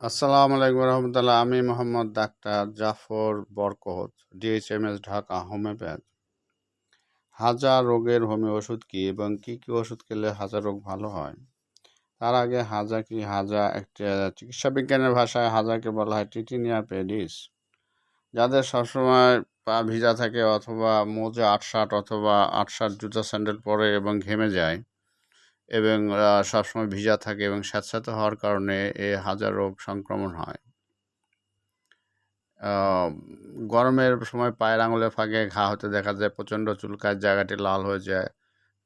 আসসালামু আলাইকুম রহমতুল্লাহ। আমি Mohammad doctor Jafar Barkat DHMS Dhaka homeopath হাজার রোগের হোমিও ওষুধ কী এবং কী কী ওষুধ খেলে হাজার রোগ ভালো হয়? তার আগে হাজা কি হাজা একটা চিকিৎসা বিজ্ঞানের ভাষায় হাজাকে বলা হয় টিটিনিয়া পেডিস। যাদের সবসময় পা ভিজা থাকে অথবা মোজা আটসাট অথবা আটসাট জুতা স্যান্ডেল পরে এবং ঘেমে যায় এবং সবসময় ভিজা থাকে এবং স্যাঁতস্যাঁতে হওয়ার কারণে এ হাজার রোগ সংক্রমণ হয়। গরমের সময় পায়ের আঙুলে ফাঁকে ঘা হতে দেখা যায়, প্রচণ্ড চুলকায়, জায়গাটি লাল হয়ে যায়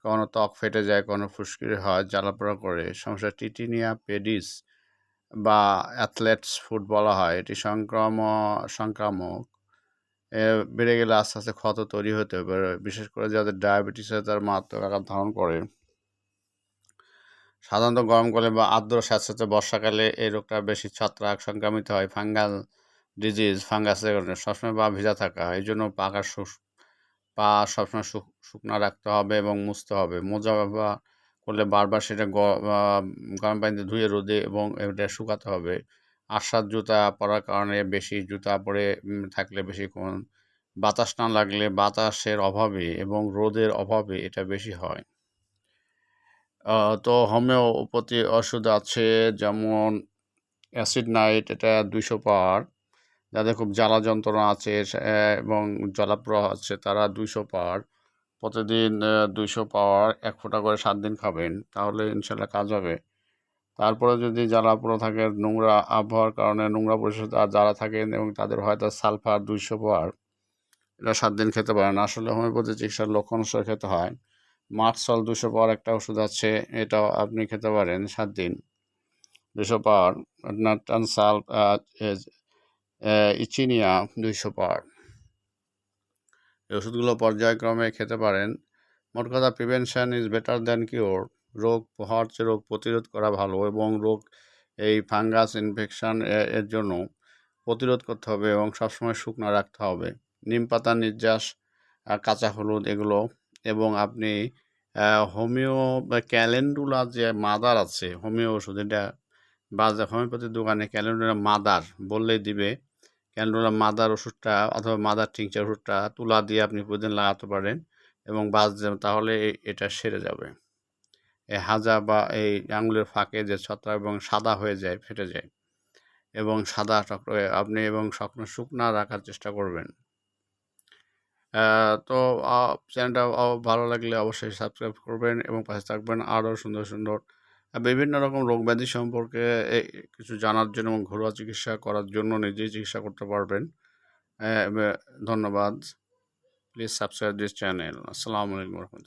কোনো ত্বক ফেটে যায় কোনো ফুসকিরি হয়, জ্বালাপোড়া করে। সমস্যা টিটিনিয়া পেডিস বা অ্যাথলেটস ফুড বলা হয়। এটি সংক্রম, সংক্রামক। বেড়ে গেলে আস্তে আস্তে ক্ষত তৈরি হতে পারে। বিশেষ করে যাদের ডায়াবেটিস তার মারাত্মক আকার ধারণ করে। সাধারণত গরমকালে বা আর্দ্র স্যাঁতস্যাঁতে বর্ষাকালে এই রোগটা বেশি ছত্রাক সংক্রামিত হয়, ফাঙ্গাল ডিজিজ, ফাঙ্গাসের কারণে। সবসময় পা ভেজা থাকা হয় এই জন্য পাকা পা সবসময় শুকনো রাখতে হবে এবং মুছতে হবে। মোজা বা করলে বারবার সেটা গরম পানিতে ধুয়ে রোদে এবং এটা শুকাতে হবে। আশ্বাদ জুতা পরার কারণে বেশি জুতা পরে থাকলে বেশিক্ষণ বাতাস না লাগলে বাতাসের অভাবে এবং রোদের অভাবে এটা বেশি হয়। তো হোমিওপ্যাথি ওষুধ আছে, যেমন অ্যাসিড নাইট, এটা দুইশো পাওয়ার যাদের খুব জ্বালা যন্ত্রণা আছে এবং জলাপ্রহ আছে, তারা দুইশো পার। প্রতিদিন দুইশো পাওয়ার এক ফোঁটা করে সাত দিন খাবেন, তাহলে ইনশাল্লাহ কাজ হবে। তারপরে যদি জ্বালাপ্রহ থাকে, নোংরা আবহাওয়ার কারণে নোংরা পরিষ্কার যারা থাকেন এবং তাদের হয়তো সালফার দুইশো পাওয়ার এটা সাত দিন খেতে পারেন আসলে হোমিওপ্যাথি চিকিৎসার লক্ষণ অনুসারে খেতে হয়। মার্সল দুশো পাওয়ার একটা ওষুধ আছে, এটাও আপনি খেতে পারেন সাত দিন। দুশো পাওয়ার নাটানসাল ইচিনিয়া দুইশো পাওয়ার। এই ওষুধগুলো পর্যায়ক্রমে খেতে পারেন। মোট কথা prevention is better than cure. রোগ চেয়ে রোগ প্রতিরোধ করা ভালো এবং রোগ, এই ফাঙ্গাস ইনফেকশান এর জন্য প্রতিরোধ করতে হবে এবং সবসময় শুকনো রাখতে হবে। নিম পাতা নির্যাস কাঁচা হলুদ, এগুলো এবং আপনি হোমিও ক্যালেন্ডুলা যে মাদার আছে, হোমিও ওষুধ, এটা বাজার হোমিওপ্যাথির দোকানে ক্যালেন্ডুলা মাদার বললেই দিবে। ক্যালেন্ডুলা মাদার ওষুধটা অথবা মাদার টিংচার ওষুধটা তুলা দিয়ে আপনি প্রতিদিন লাগাতে পারেন এবং বাজ তাহলে এটা সেরে যাবে। এই হাজা বা এই আঙুলের ফাঁকে যে ছত্রাক এবং সাদা হয়ে যায়, ফেটে যায় এবং সাদা আপনি এবং শুকনো শুকনা রাখার চেষ্টা করবেন। তো চ্যানেলটা ভালো লাগলে অবশ্যই সাবস্ক্রাইব করবেন এবং পাশে থাকবেন আরও সুন্দর সুন্দর বিভিন্ন রকম রোগ ব্যাধি সম্পর্কে কিছু জানার জন্য এবং ঘরোয়া চিকিৎসা করার জন্য নিজেই চিকিৎসা করতে পারবেন। ধন্যবাদ। প্লিজ সাবস্ক্রাইব দিস চ্যানেল আসসালামু আলাইকুম রহমতুল্লাহ